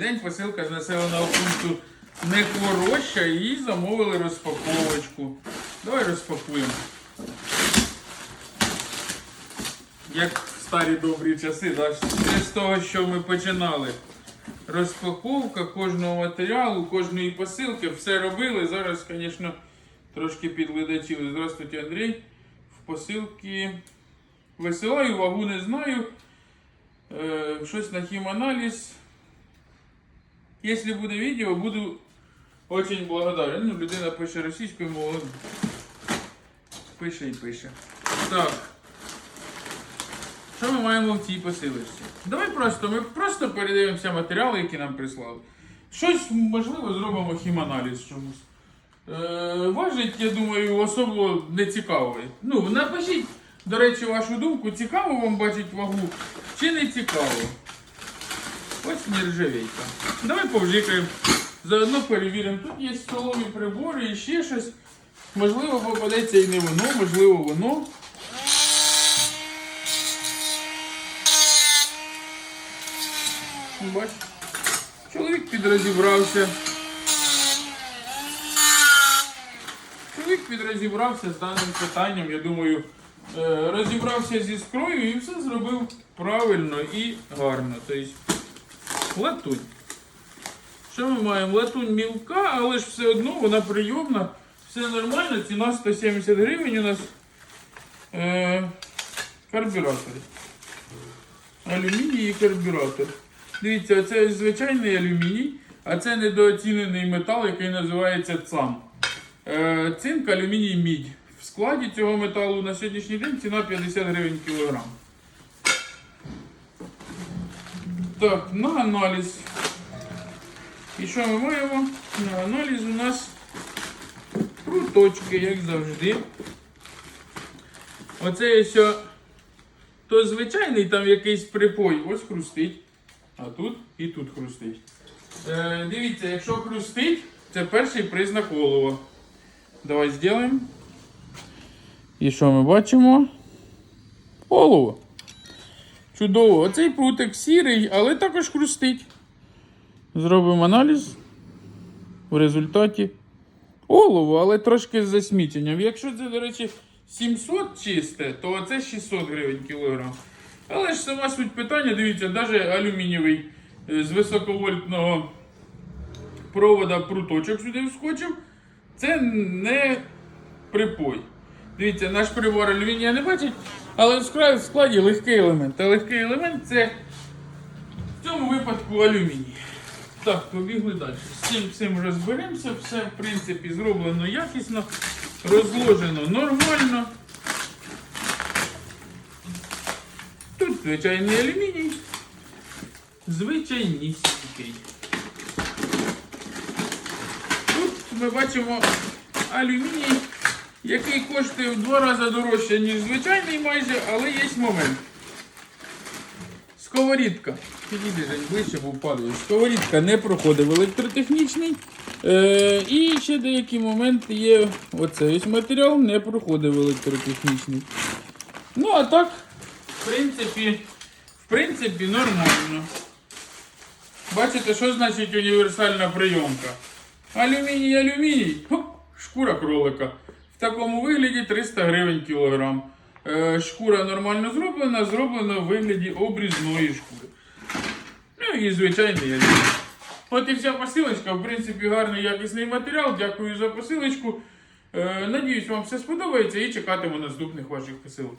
День посилка з населеного пункту не хвороща і замовили розпаковочку. Давай розпакуємо. Як в старі добрі часи, да? Це з того, що ми починали. Розпаковка кожного матеріалу, кожної посилки, все робили. Зараз, звісно, трошки підледачили. Здравствуйте, Андрій. В посилки висилаю, вагу не знаю. Е, щось на хіманаліз. Якщо буде відео, буду очень благодарен. Ну, людина пише російською мовою. Пише і пише. Так. Що ми маємо в цій посилочці? Давай просто, ми просто передивимося матеріали, які нам прислали. Щось, можливо, зробимо хіманаліз чомусь. Е, важить, я думаю, особливо не цікаво. Ну, напишіть, до речі, вашу думку, цікаво вам бачить вагу чи не цікаво. Ось нержавейка. Давай повжикаємо. Заодно перевіримо. Тут є столові прибори і ще щось. Можливо, попадеться і не воно, можливо, воно. Бач. Чоловік підрозібрався. Чоловік підрозібрався з даним питанням, я думаю, е, розібрався зі скрою і все зробив правильно і гарно. Тобто латунь. Що ми маємо? Латунь мілка, але ж все одно вона прийомна, все нормально, ціна 170 гривень у нас е, карбюратор. Алюміній і карбюратор. Дивіться, це звичайний алюміній, а це недооцінений метал, який називається ЦАМ. Е, цинк, алюміній, мідь. В складі цього металу на сьогоднішній день ціна 50 гривень кілограм. Так, на аналіз. І що ми маємо? На аналіз у нас пруточки, як завжди. Оце ось то звичайний там якийсь припой, ось хрустить. А тут і тут хрустить. Е, дивіться, якщо хрустить, це перший признак олова. Давай зробимо. І що ми бачимо? Олово. Чудово. Оцей прутик сірий, але також хрустить. Зробимо аналіз. В результаті олово, але трошки з засміченням. Якщо це, до речі, 700 чисте, то це 600 гривень кілограм. Але ж сама суть питання, дивіться, навіть алюмінієвий е, з високовольтного провода пруточок сюди вскочив. Це не припой. Дивіться, наш прибор алюмінія не бачить, але в складі легкий елемент. А легкий елемент це в цьому випадку алюміній. Так, побігли далі. З цим всім розберемося. Все, в принципі, зроблено якісно, розложено нормально. Тут звичайний алюміній. Звичайнісінький. Тут ми бачимо алюміній, який коштує в два рази дорожче, ніж звичайний майже, але є момент. Сковорідка. Підійди Жень, ближче, бо впадуєш. Сковорідка не проходив електротехнічний. Е, і ще деякі моменти є. Оцей ось матеріал не проходив електротехнічний. Ну, а так, в принципі, в принципі, нормально. Бачите, що значить універсальна прийомка? Алюміній, алюміній, хоп, шкура кролика. В такому вигляді 300 гривень кілограм. Е, шкура нормально зроблена, зроблена в вигляді обрізної шкури. Ну і звичайно, я От і вся посилочка, в принципі, гарний якісний матеріал. Дякую за посилочку. Е, надіюсь, вам все сподобається і чекатиму наступних ваших посилок.